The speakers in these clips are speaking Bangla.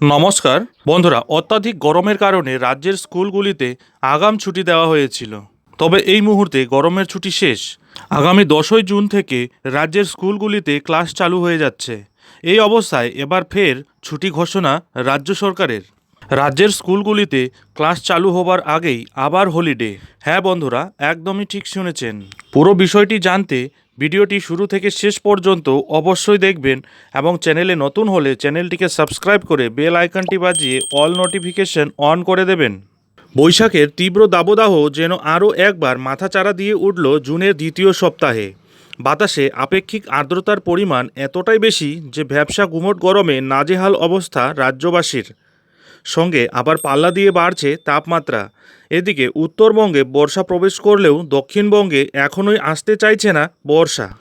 নমস্কার, বন্ধুরা, অত্যাধিক গরমের কারণে রাজ্যের স্কুলগুলিতে আগাম ছুটি দেওয়া হয়েছিল। তবে এই মুহূর্তে গরমের ছুটি শেষ। আগামী দশই জুন থেকে রাজ্যের স্কুলগুলিতে ক্লাস চালু হয়ে যাচ্ছে। এই অবস্থায় এবার ফের ছুটি ঘোষণা রাজ্য সরকারের। রাজ্যের স্কুলগুলিতে ক্লাস চালু হবার আগেই আবার হলিডে হ্যাঁ বন্ধুরা, একদমই ঠিক শুনেছেন। পুরো বিষয়টি জানতে ভিডিওটি শুরু থেকে শেষ পর্যন্ত অবশ্যই দেখবেন এবং চ্যানেলে নতুন হলে চ্যানেলটিকে সাবস্ক্রাইব করে বেল আইকনটি বাজিয়ে অল নোটিফিকেশন অন করে দেবেন। বৈশাখের তীব্র দাবদাহ যেন আরও একবার মাথাচাড়া দিয়ে উঠল জুনের দ্বিতীয় সপ্তাহে। বাতাসে আপেক্ষিক আর্দ্রতার পরিমাণ এতটাই বেশি যে ভ্যাবসা গুমট গরমে নাজেহাল অবস্থা রাজ্যবাসীর। সঙ্গে আবার পাল্লা দিয়ে বাড়ছে তাপমাত্রা। এদিকে উত্তরবঙ্গে বর্ষা প্রবেশ করলেও দক্ষিণবঙ্গে এখনোই আসতে চাইছে না বর্ষা।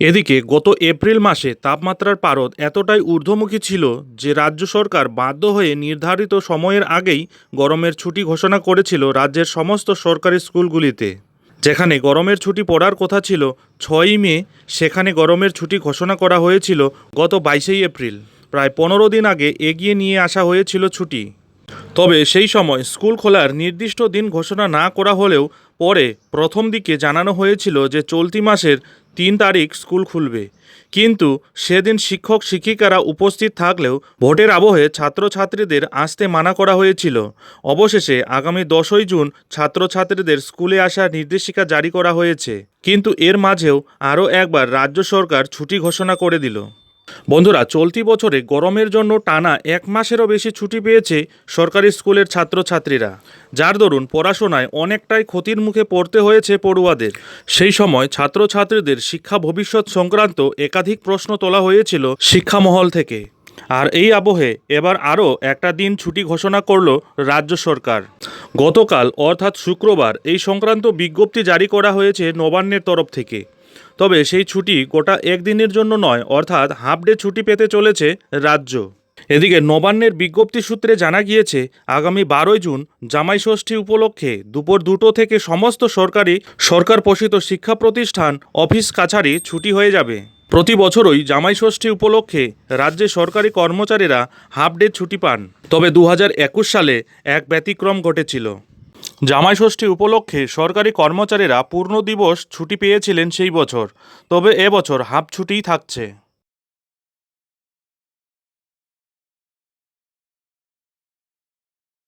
এদিকে গত এপ্রিল মাসে তাপমাত্রার পারদ এতটাই ঊর্ধ্বমুখী ছিল যে রাজ্য সরকার বাধ্য হয়ে নির্ধারিত সময়ের আগেই গরমের ছুটি ঘোষণা করেছিল রাজ্যের সমস্ত সরকারি স্কুলগুলিতে। যেখানে গরমের ছুটি পড়ার কথা ছিল, ছয়ই মে সেখানে গরমের ছুটি ঘোষণা করা হয়েছিল গত বাইশেই এপ্রিল। প্রায় পনেরো দিন আগে এগিয়ে নিয়ে আসা হয়েছিল ছুটি। তবে সেই সময় স্কুল খোলার নির্দিষ্ট দিন ঘোষণা না করা হলেও পরে প্রথম দিকে জানানো হয়েছিল যে চলতি মাসের তিন তারিখ স্কুল খুলবে। কিন্তু সেদিন শিক্ষক শিক্ষিকারা উপস্থিত থাকলেও ভোটের আবহে ছাত্রছাত্রীদের আসতে মানা করা হয়েছিল। অবশেষে আগামী দশই জুন ছাত্রছাত্রীদের স্কুলে আসার নির্দেশিকা জারি করা হয়েছে। কিন্তু এর মাঝেও আরও একবার রাজ্য সরকার ছুটি ঘোষণা করে দিল। বন্ধুরা, চলতি বছরে গরমের জন্য টানা এক মাসেরও বেশি ছুটি পেয়েছে সরকারি স্কুলের ছাত্রছাত্রীরা। যার দরুন পড়াশোনায় অনেকটাই ক্ষতির মুখে পড়তে হয়েছে পড়ুয়াদের। সেই সময় ছাত্রছাত্রীদের শিক্ষা ভবিষ্যৎ সংক্রান্ত একাধিক প্রশ্ন তোলা হয়েছিল শিক্ষামহল থেকে। আর এই আবহে এবার আরও একটা দিন ছুটি ঘোষণা করল রাজ্য সরকার। গতকাল, অর্থাৎ শুক্রবার, এই সংক্রান্ত বিজ্ঞপ্তি জারি করা হয়েছে নবান্নের তরফ থেকে। তবে সেই ছুটি গোটা একদিনের জন্য নয়, অর্থাৎ হাফ ডে ছুটি পেতে চলেছে রাজ্য। এদিকে নবান্নের বিজ্ঞপ্তি সূত্রে জানা গিয়েছে, আগামী বারোই জুন জামাই ষষ্ঠী উপলক্ষে দুপুর দুটো থেকে সমস্ত সরকারি, সরকার পোষিত শিক্ষা প্রতিষ্ঠান, অফিস কাছারি ছুটি হয়ে যাবে। প্রতি বছরই জামাই ষষ্ঠী উপলক্ষে রাজ্যে সরকারি কর্মচারীরা হাফ ডে ছুটি পান। তবে দু হাজার একুশ সালে এক ব্যতিক্রম ঘটেছিল। জামাই ষষ্ঠী উপলক্ষে সরকারি কর্মচারীরা পূর্ণ দিবস ছুটি পেয়েছিলেন সেই বছর, তবে এবছর হাফ ছুটিই থাকছে।